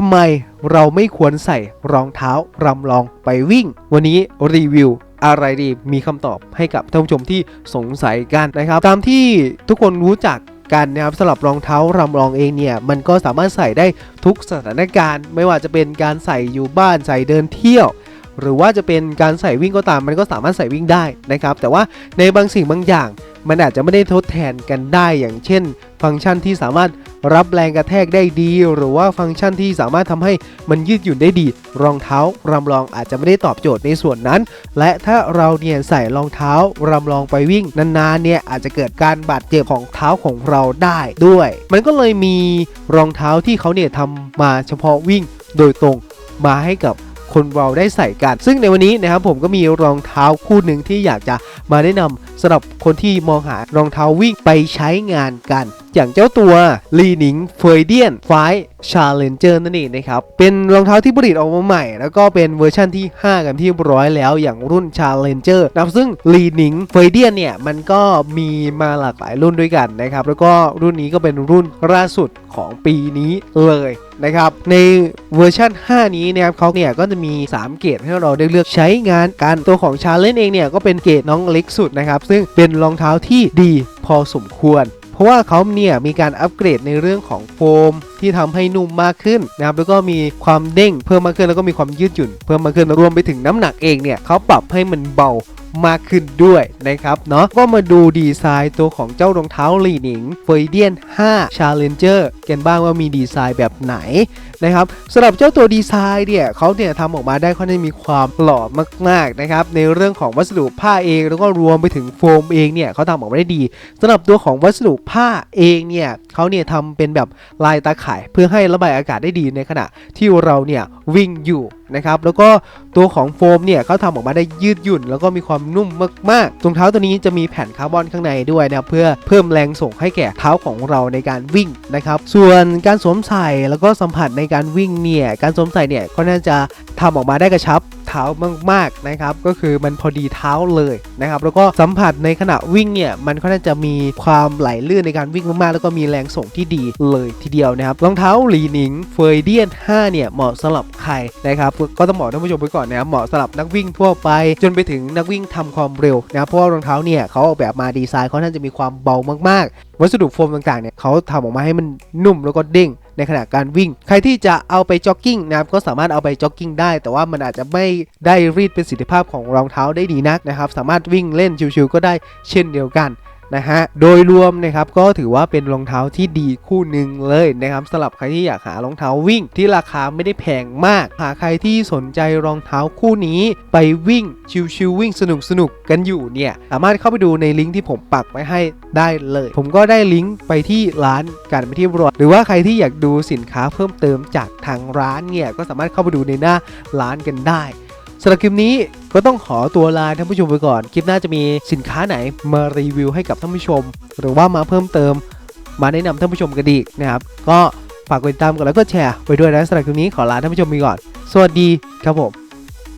ทำไมเราไม่ควรใส่รองเท้ารำลองไปวิ่ง วันนี้รีวิวอะไรดีมีคำตอบให้กับท่านผู้ชมที่สงสัยกันนะครับ ตามที่ทุกคนรู้จักกันนะครับสำหรับรองเท้ารำลองเองเนี่ยมันก็สามารถใส่ได้ทุกสถานการณ์ ไม่ว่าจะเป็นการใส่อยู่บ้านใส่เดินเที่ยว หรือว่าจะเป็นการใส่วิ่งก็ตามมันก็สามารถใส่วิ่งได้นะครับ แต่ว่าในบางสิ่งบางอย่าง มันอาจจะไม่ได้ทดแทนกันได้อย่างเช่น ฟังก์ชันที่สามารถรับแรงกระแทกได้ดี หรือว่าฟังก์ชันที่สามารถทำให้มันยืดหยุ่นได้ดี รองเท้ารำลองอาจจะไม่ได้ตอบโจทย์ในส่วนนั้น และถ้าเราเนี่ยใส่รองเท้ารำลองไปวิ่งนานๆเนี่ยอาจจะเกิดการบาดเจ็บของเท้าของเราได้ด้วย มันก็เลยมีรองเท้าที่เขาเนี่ยทำมาเฉพาะวิ่งโดยตรงมาให้กับ คนเราได้ใส่กัน ซึ่งในวันนี้นะครับผมก็มีรองเท้าคู่หนึ่งที่อยากจะมาแนะนำ สำหรับคนที่มองหารองเท้าวิ่งไปใช้งานกัน อย่างเจ้าตัวลีนิงเฟยเดียนไฟชาเลนเจอร์นั่นเองนะครับ เป็นรองเท้าที่ผลิตออกมาใหม่ แล้วก็เป็นเวอร์ชั่นที่ 5 กันที่ร้อยแล้วอย่างรุ่น Challenger นะครับซึ่งลีนิงเฟยเดียนเนี่ย มันก็มีมาหลากหลายรุ่นด้วยกันนะครับ แล้วก็รุ่นนี้ก็เป็นรุ่นล่าสุดของปีนี้เลยนะครับในเวอร์ชัน5 นี้นะครับเขาเนี่ยก็จะมี 3 เกรดให้เราได้เลือกใช้งานกันตัวของ Challenge เองเนี่ยก็เป็นเกรดน้องเล็กสุดนะครับซึ่งเป็นรองเท้าที่ดีพอสมควร เพราะว่าเขาเนี่ยมีการอัปเกรดในเรื่องของโฟมที่ทำให้นุ่มมากขึ้นนะครับแล้วก็มีความเด้งเพิ่มมากขึ้นแล้วก็มีความยืดหยุ่น เพิ่มมากขึ้นรวมไปถึงน้ำหนักเองเนี่ยเขาปรับให้มันเบามากขึ้นด้วยนะครับเนาะก็มาดูดีไซน์ตัวของเจ้ารองเท้าลีนิงเฟยเดียน 5 Challenger กันบ้างว่ามีดีไซน์แบบไหน นะครับสำหรับเจ้าตัวดีไซน์เนี่ยเขาเนี่ยทำออกมาได้ค่อนข้างมีความหล่อมากๆนะครับในเรื่องของวัสดุผ้าเองแล้วก็รวมไปถึงโฟมเองเนี่ยเขาทำออกมาได้ดีสำหรับตัวของวัสดุผ้าเองเนี่ยเขาเนี่ยทำเป็นแบบลายตาข่าย เพื่อให้ระบายอากาศได้ดีในขณะที่เราเนี่ยวิ่งอยู่นะครับแล้วก็ตัวของโฟมเนี่ยเขาทำออกมาได้ยืดหยุ่น แล้วก็มีความนุ่มมากๆรองเท้าตัวนี้จะมีแผ่นคาร์บอนข้างในด้วยนะเพื่อเพิ่มแรงส่งให้แก่เท้าของเราในการวิ่งนะครับส่วนการสวมใส่แล้วก็สัมผัสในการวิ่งเนี่ยการสวมใส่เนี่ยก็น่าจะทำออกมาได้กระชับเท้ามากๆนะครับก็คือมันพอดีเท้าเลยนะครับแล้วก็สัมผัสในขณะวิ่งเนี่ยมันก็น่าจะมีความไหลลื่นในการวิ่งมากๆ แล้วก็มีแรงส่งที่ดีเลยทีเดียวนะครับรองเท้าหลีหนิงเฟยเดียน 5 เนี่ยเหมาะสำหรับใครนะครับก็ต้องบอกท่านผู้ชมไปก่อนนะครับเหมาะสำหรับนักวิ่งทั่วไป จนไปถึงนักวิ่งทำความเร็วนะเพราะว่ารองเท้าเนี่ยเขาออกแบบมาดีไซน์เขาน่าจะมีความเบามากๆ วัสดุโฟมต่างๆเนี่ยเขาทำออกมาให้มันนุ่มแล้วก็เด้ง ในขณะการวิ่ง ใครที่จะเอาไปจ็อกกิ้งนะครับก็สามารถเอาไปจ็อกกิ้งได้ แต่ว่ามันอาจจะไม่ได้รีดประสิทธิภาพของรองเท้าได้ดีนักนะครับ สามารถวิ่งเล่นชิวๆก็ได้เช่นเดียวกัน นะฮะ โดยรวมนะครับก็ถือว่าเป็นรองเท้าที่ดีคู่หนึ่งเลยนะครับสำหรับใครที่อยากหารองเท้าวิ่งที่ราคาไม่ได้แพงมาก หากใครที่สนใจรองเท้าคู่นี้ไปวิ่งชิวๆวิ่งสนุกๆกันอยู่เนี่ยสามารถเข้าไปดูในลิงก์ที่ผมปักไว้ให้ได้เลย ผมก็ได้ลิงก์ไปที่ร้านกันไปที่เรียบรอหรือว่าใครที่อยากดูสินค้าเพิ่มเติมจากทางร้านเนี่ยก็สามารถเข้าไปดูในหน้าร้านกันได้สำหรับคลิปนี้ ก็ต้องขอตัวลาท่านผู้ชมไปก่อน คลิปหน้าจะมีสินค้าไหนมารีวิวให้กับท่านผู้ชม หรือว่ามาเพิ่มเติม มาแนะนำท่านผู้ชมกันดีนะครับ ก็ฝากกดติดตามกันแล้วก็แชร์ไปด้วยนะสำหรับคลิปนี้ขอลาท่านผู้ชมไปก่อน สวัสดีครับผม